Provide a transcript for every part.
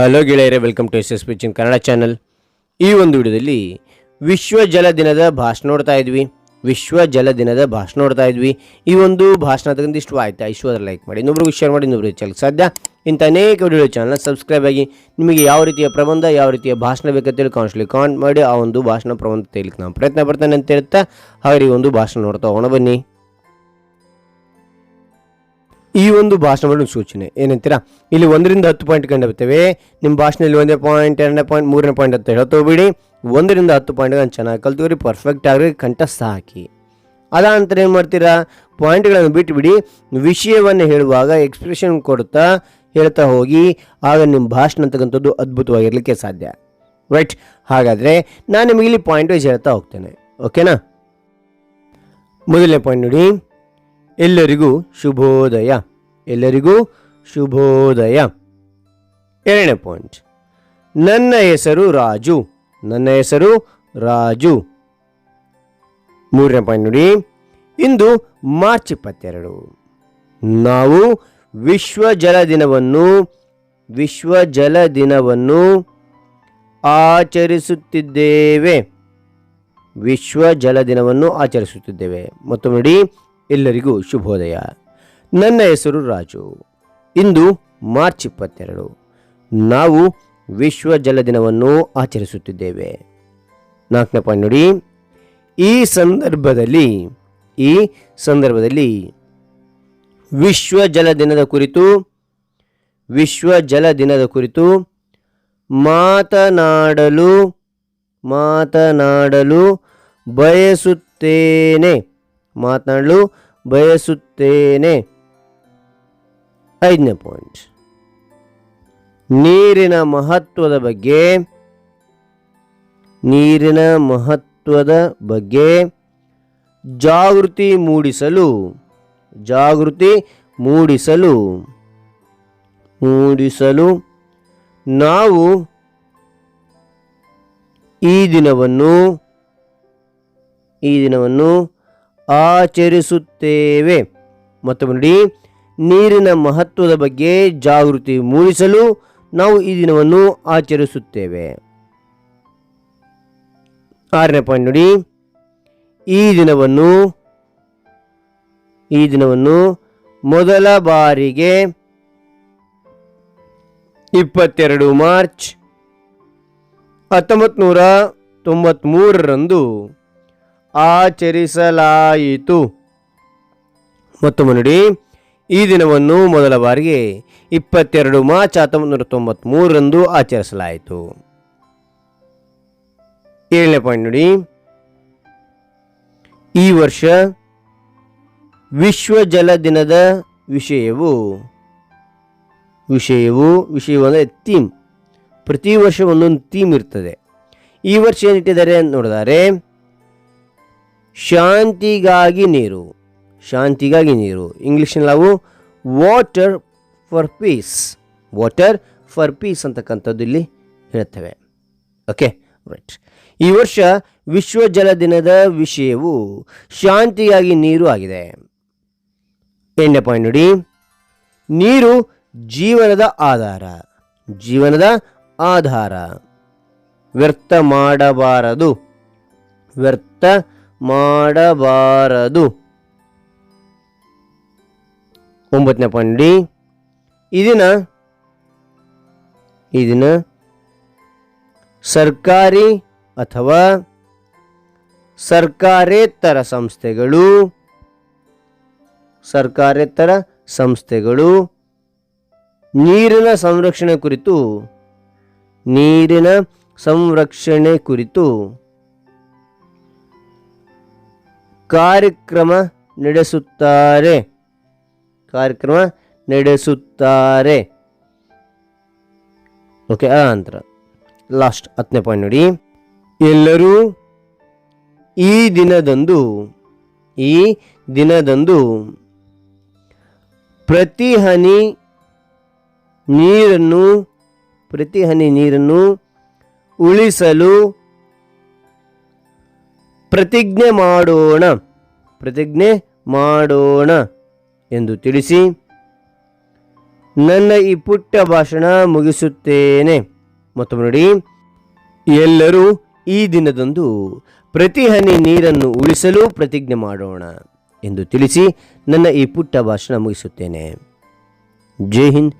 Hello ಗೆಳೆಯರೆ welcome to S S ಪಿಚಿನ್ Kannada channel ಈ ಒಂದು ವಿಡಿಯೋದಲ್ಲಿ ವಿಶ್ವ ಜಲ ದಿನದ ಭಾಷಣ ನೋಡ್ತಾ ಇದ್ವಿ. ವಿಶ್ವ ಜಲ ದಿನದ ಭಾಷಣ ನೋಡ್ತಾ ಇದ್ವಿ. ಈ ಒಂದು ಭಾಷಣ ತಗೊಂಡಿಷ್ಟು ಆಯ್ತಾ? ಇಷ್ಟು ಅದರ ಲೈಕ್ ಮಾಡಿ. ಇನ್ನೊಬ್ರಿಗೆ ಶೇರ್ ಮಾಡಿ, ಇನ್ನೊಬ್ರಿಗೆ ಚಲ್ ಸಾಧ್ಯ? ಇಂಥ ಅನೇಕ ವಿಡಿಯೋ ಚಾನಲ್ನ ಸಬ್ಸ್ಕ್ರೈಬ್ ಆಗಿ ನಿಮಗೆ ಯಾವ ರೀತಿಯ ಪ್ರಬಂಧ, ಯಾವ ರೀತಿಯ ಭಾಷಣ ಬೇಕಂತೇಳಿ ಕಾನ್ಸ್ಟ್ಲಿ ಕಾಮೆಂಟ್ ಮಾಡಿ, ಆ ಒಂದು ಭಾಷಣ ಪ್ರಬಂಧ ತೆಗಿಲಿಕ್ಕೆ ನಾನು ಪ್ರಯತ್ನ ಪಡ್ತೇನೆ ಅಂತ ಹೇಳ್ತಾ ಹಾಗೆ ಈ ಒಂದು ಭಾಷಣ ನೋಡ್ತಾ ಹೋಗೋಣ ಬನ್ನಿ. ಈ ಒಂದು ಭಾಷಣವನ್ನು ಸೂಚನೆ. ಏನಂತೀರಾ? ಇಲ್ಲಿ ಒಂದರಿಂದ ಹತ್ತು ಪಾಯಿಂಟ್ ಕಂಡು ಬರ್ತೇವೆ. ನಿಮ್ಮ ಭಾಷಣದಲ್ಲಿ ಒಂದೇ ಪಾಯಿಂಟ್ ಎರಡನೇ ಪಾಯಿಂಟ್ ಮೂರನೇ ಪಾಯಿಂಟ್ ಅಂತ ಹೇಳ್ತಾ ಒಂದರಿಂದ ಹತ್ತು ಪಾಯಿಂಟ್ಗಳನ್ನು ಚೆನ್ನಾಗಿ ಕಲ್ತುವ್ರಿ ಪರ್ಫೆಕ್ಟ್ ಆಗಿ ಕಂಠಸ್ಥ ಹಾಕಿ ಅದಾನಂತರ ಏನು ಮಾಡ್ತೀರಾ? ಪಾಯಿಂಟ್ಗಳನ್ನು ಬಿಟ್ಟುಬಿಡಿ ವಿಷಯವನ್ನು ಹೇಳುವಾಗ ಎಕ್ಸ್ಪ್ರೆಷನ್ ಕೊಡ್ತಾ ಹೇಳ್ತಾ ಹೋಗಿ, ಆಗ ನಿಮ್ಮ ಭಾಷಣ ಅಂತಕ್ಕಂಥದ್ದು ಅದ್ಭುತವಾಗಿರಲಿಕ್ಕೆ ಸಾಧ್ಯ. ರೈಟ್ ಹಾಗಾದರೆ ನಾನು ನಿಮಗೆ ಇಲ್ಲಿ ಪಾಯಿಂಟ್ ವೈಸ್ ಹೇಳ್ತಾ ಹೋಗ್ತೇನೆ. ಓಕೆನಾ ಮೊದಲನೇ ಪಾಯಿಂಟ್ ನೋಡಿ. ಎಲ್ಲರಿಗೂ ಶುಭೋದಯ. ಎಲ್ಲರಿಗೂ ಶುಭೋದಯ. ಎರಡನೇ ಪಾಯಿಂಟ್ ನನ್ನ ಹೆಸರು ರಾಜು. ನನ್ನ ಹೆಸರು ರಾಜು. ಮೂರನೇ ಪಾಯಿಂಟ್ ನೋಡಿ. ಇಂದು ಮಾರ್ಚ್ ಇಪ್ಪತ್ತೆರಡು. ನಾವು ವಿಶ್ವ ಜಲ ದಿನವನ್ನು, ವಿಶ್ವ ಜಲ ದಿನವನ್ನು ಆಚರಿಸುತ್ತಿದ್ದೇವೆ. ವಿಶ್ವ ಜಲ ದಿನವನ್ನು ಆಚರಿಸುತ್ತಿದ್ದೇವೆ. ಮತ್ತು ನೋಡಿ. ಎಲ್ಲರಿಗೂ ಶುಭೋದಯ. ನನ್ನ ಹೆಸರು ರಾಜು. ಇಂದು ಮಾರ್ಚ್ ಇಪ್ಪತ್ತೆರಡು. ನಾವು ವಿಶ್ವ ಜಲ ದಿನವನ್ನು ಆಚರಿಸುತ್ತಿದ್ದೇವೆ. ನಾಲ್ಕನೇ ಪಾಯಿಂಟ್ ನೋಡಿ. ಈ ಸಂದರ್ಭದಲ್ಲಿ ಈ ಸಂದರ್ಭದಲ್ಲಿ ವಿಶ್ವ ಜಲ ದಿನದ ಕುರಿತು, ವಿಶ್ವ ಜಲ ದಿನದ ಕುರಿತು ಮಾತನಾಡಲು ಮಾತನಾಡಲು ಬಯಸುತ್ತೇನೆ. ಮಾತನಾಡಲು ಬಯಸುತ್ತೇನೆ. ಐದನೇ ಪಾಯಿಂಟ್ ನೀರಿನ ಮಹತ್ವದ ಬಗ್ಗೆ, ನೀರಿನ ಮಹತ್ವದ ಬಗ್ಗೆ ಜಾಗೃತಿ ಮೂಡಿಸಲು ಜಾಗೃತಿ ಮೂಡಿಸಲು ಮೂಡಿಸಲು ನಾವು ಈ ದಿನವನ್ನು ಈ ದಿನವನ್ನು ಆಚರಿಸುತ್ತೇವೆ. ಮತ್ತೊಮ್ಮೆ ನೋಡಿ, ನೀರಿನ ಮಹತ್ವದ ಬಗ್ಗೆ ಜಾಗೃತಿ ಮೂಡಿಸಲು ನಾವು ಈ ದಿನವನ್ನು ಆಚರಿಸುತ್ತೇವೆ. ಆರನೇ ಪಾಯಿಂಟ್ ನೋಡಿ, ಈ ದಿನವನ್ನು ಈ ದಿನವನ್ನು ಮೊದಲ ಬಾರಿಗೆ ಇಪ್ಪತ್ತೆರಡು ಮಾರ್ಚ್ ಹತ್ತೊಂಬತ್ತು ನೂರ ತೊಂಬತ್ತ್ಮೂರರಂದು ಆಚರಿಸಲಾಯಿತು. ಮತ್ತು ನೋಡಿ ಈ ದಿನವನ್ನು ಮೊದಲ ಬಾರಿಗೆ ಇಪ್ಪತ್ತೆರಡು ಮಾರ್ಚ್ ಹತ್ತೊಂಬತ್ತು ನೂರ ಆಚರಿಸಲಾಯಿತು. ಏಳನೇ ಪಾಯಿಂಟ್ ನೋಡಿ. ಈ ವರ್ಷ ವಿಶ್ವ ಜಲ ದಿನದ ವಿಷಯವು ವಿಷಯವು ವಿಷಯವು ಅಂದರೆ ಥೀಮ್. ಪ್ರತಿ ವರ್ಷ ಒಂದೊಂದು ಥೀಮ್ ಇರ್ತದೆ. ಈ ವರ್ಷ ಏನಿಟ್ಟಿದ್ದಾರೆ ಅಂತ ನೋಡಿದರೆ ಶಾಂತಿಗಾಗಿ ನೀರು. ಶಾಂತಿಗಾಗಿ ನೀರು. ಇಂಗ್ಲೀಷ್ನಲ್ಲಿ ನಾವು water for peace. Water for peace ಅಂತಕ್ಕಂಥದ್ದು ಇಲ್ಲಿ ಹೇಳ್ತೇವೆ. Okay, right. ಈ ವರ್ಷ ವಿಶ್ವ ಜಲ ದಿನದ ವಿಷಯವು ಶಾಂತಿಗಾಗಿ ನೀರು ಆಗಿದೆ. ಎಂಟನೇ ಪಾಯಿಂಟ್ ನೋಡಿ. ನೀರು ಜೀವನದ ಆಧಾರ. ಜೀವನದ ಆಧಾರ. ವ್ಯರ್ಥ ಮಾಡಬಾರದು. ವ್ಯರ್ಥ ಮಾಡಬಾರದು. ಒಂಬತ್ತನೇ ಪಾಯಿಂಟ್ ಡಿ ಇದನ್ನ ದಿನ ಸರ್ಕಾರಿ ಅಥವಾ ಸರ್ಕಾರೇತರ ಸಂಸ್ಥೆಗಳು ಸರ್ಕಾರೇತರ ಸಂಸ್ಥೆಗಳು ನೀರಿನ ಸಂರಕ್ಷಣೆ ಕುರಿತು, ನೀರಿನ ಸಂರಕ್ಷಣೆ ಕುರಿತು ಕಾರ್ಯಕ್ರಮ ನಡೆಸುತ್ತಾರೆ. ಕಾರ್ಯಕ್ರಮ ನಡೆಸುತ್ತಾರೆ. ಓಕೆ ಆ ನಂತರ ಲಾಸ್ಟ್ ಹತ್ತನೇ ಪಾಯಿಂಟ್ ನೋಡಿ. ಎಲ್ಲರೂ ಈ ದಿನದಂದು ಈ ದಿನದಂದು ಪ್ರತಿ ಹನಿ ನೀರನ್ನು, ಪ್ರತಿ ಹನಿ ನೀರನ್ನು ಉಳಿಸಲು ಪ್ರತಿಜ್ಞೆ ಮಾಡೋಣ. ಪ್ರತಿಜ್ಞೆ ಮಾಡೋಣ ಎಂದು ತಿಳಿಸಿ, ನನ್ನ ಈ ಪುಟ್ಟ ಭಾಷಣ ಮುಗಿಸುತ್ತೇನೆ. ಮತ್ತೊಮ್ಮೆ ನೋಡಿ, ಎಲ್ಲರೂ ಈ ದಿನದಂದು ಪ್ರತಿ ಹನಿ ನೀರನ್ನು ಉಳಿಸಲು ಪ್ರತಿಜ್ಞೆ ಮಾಡೋಣ ಎಂದು ತಿಳಿಸಿ, ನನ್ನ ಈ ಪುಟ್ಟ ಭಾಷಣ ಮುಗಿಸುತ್ತೇನೆ. ಜೈ ಹಿಂದ್,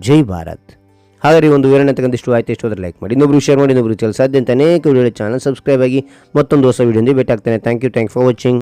ಜೈ ಭಾರತ್. ಹಾಗಾದ್ರೆ ಒಂದು ವಿವರಣೆ ತಗೊಂಡಿಷ್ಟು ಆಯ್ತು. ಇಷ್ಟು ಅದ್ರ ಲೈಕ್ ಮಾಡಿ. ಇನ್ನೊಬ್ರು ಶೇರ್ ಮಾಡಿ ಇನ್ನೊಬ್ರು ಸಾಧ್ಯ ಅಂತ ಅನೇಕ ವಿಡಿಯೋ ಚಾನಲ್ ಸಬ್ಸ್ಕ್ರೈಬ್ ಆಗಿ ಮತ್ತೊಂದು ಹೊಸ ವಿಡಿಯೋ ಭೇಟಿ ಆಗ್ತಾನೆ thank you thank for watching